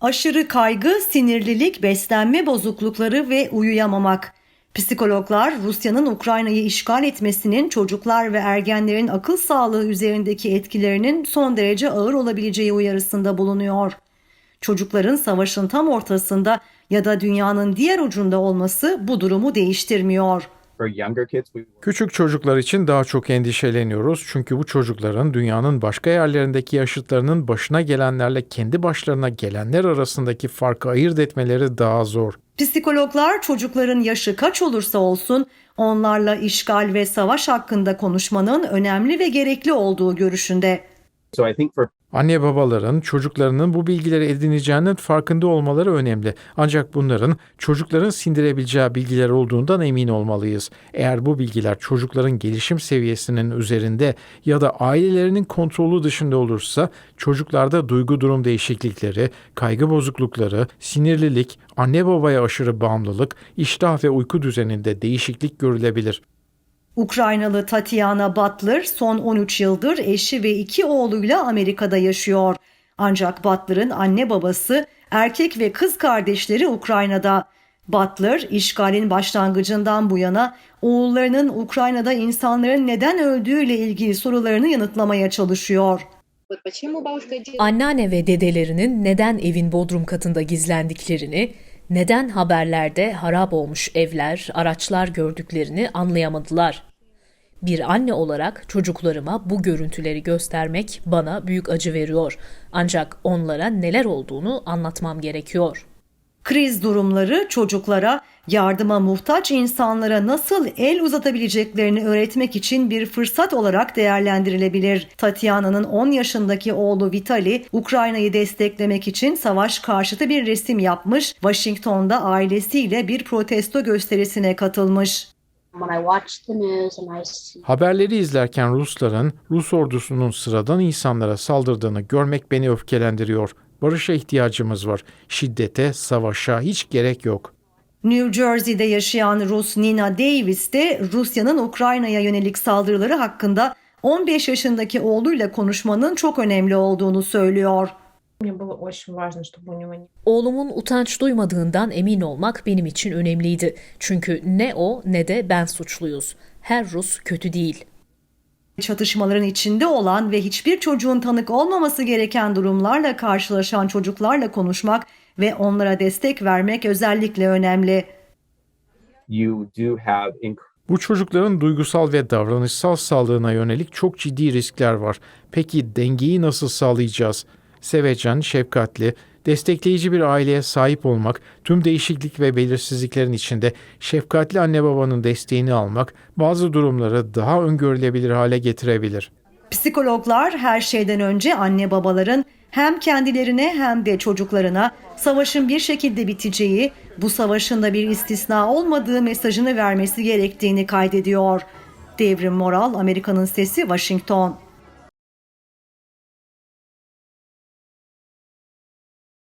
Aşırı kaygı, sinirlilik, beslenme bozuklukları ve uyuyamamak. Psikologlar Rusya'nın Ukrayna'yı işgal etmesinin çocuklar ve ergenlerin akıl sağlığı üzerindeki etkilerinin son derece ağır olabileceği uyarısında bulunuyor. Çocukların savaşın tam ortasında ya da dünyanın diğer ucunda olması bu durumu değiştirmiyor. Küçük çocuklar için daha çok endişeleniyoruz çünkü bu çocukların dünyanın başka yerlerindeki yaşıtlarının başına gelenlerle kendi başlarına gelenler arasındaki farkı ayırt etmeleri daha zor. Psikologlar çocukların yaşı kaç olursa olsun onlarla işgal ve savaş hakkında konuşmanın önemli ve gerekli olduğu görüşünde. so I think for Anne babaların çocuklarının bu bilgileri edineceğinin farkında olmaları önemli. Ancak bunların çocukların sindirebileceği bilgiler olduğundan emin olmalıyız. Eğer bu bilgiler çocukların gelişim seviyesinin üzerinde ya da ailelerinin kontrolü dışında olursa çocuklarda duygu durum değişiklikleri, kaygı bozuklukları, sinirlilik, anne babaya aşırı bağımlılık, iştah ve uyku düzeninde değişiklik görülebilir. Ukraynalı Tatiana Butler son 13 yıldır eşi ve iki oğluyla Amerika'da yaşıyor. Ancak Butler'ın anne babası, erkek ve kız kardeşleri Ukrayna'da. Butler, işgalin başlangıcından bu yana oğullarının Ukrayna'da insanların neden öldüğüyle ilgili sorularını yanıtlamaya çalışıyor. Anneanne ve dedelerinin neden evin bodrum katında gizlendiklerini, neden haberlerde harap olmuş evler, araçlar gördüklerini anlayamadılar. Bir anne olarak çocuklarıma bu görüntüleri göstermek bana büyük acı veriyor. Ancak onlara neler olduğunu anlatmam gerekiyor. Kriz durumları çocuklara yardıma muhtaç insanlara nasıl el uzatabileceklerini öğretmek için bir fırsat olarak değerlendirilebilir. Tatiana'nın 10 yaşındaki oğlu Vitali, Ukrayna'yı desteklemek için savaş karşıtı bir resim yapmış, Washington'da ailesiyle bir protesto gösterisine katılmış. Haberleri izlerken Rusların Rus ordusunun sıradan insanlara saldırdığını görmek beni öfkelendiriyor. Barışa ihtiyacımız var. Şiddete, savaşa hiç gerek yok. New Jersey'de yaşayan Rus Nina Davis de Rusya'nın Ukrayna'ya yönelik saldırıları hakkında 15 yaşındaki oğluyla konuşmanın çok önemli olduğunu söylüyor. Oğlumun utanç duymadığından emin olmak benim için önemliydi. Çünkü ne o ne de ben suçluyuz. Her Rus kötü değil. Çatışmaların içinde olan ve hiçbir çocuğun tanık olmaması gereken durumlarla karşılaşan çocuklarla konuşmak ve onlara destek vermek özellikle önemli. you do have Bu çocukların duygusal ve davranışsal sağlığına yönelik çok ciddi riskler var. Peki dengeyi nasıl sağlayacağız? Sevecen, şefkatli, destekleyici bir aileye sahip olmak, tüm değişiklik ve belirsizliklerin içinde şefkatli anne babanın desteğini almak bazı durumları daha öngörülebilir hale getirebilir. Psikologlar her şeyden önce anne babaların hem kendilerine hem de çocuklarına savaşın bir şekilde biteceği, bu savaşın da bir istisna olmadığı mesajını vermesi gerektiğini kaydediyor. Devrim Moral, Amerika'nın Sesi, Washington.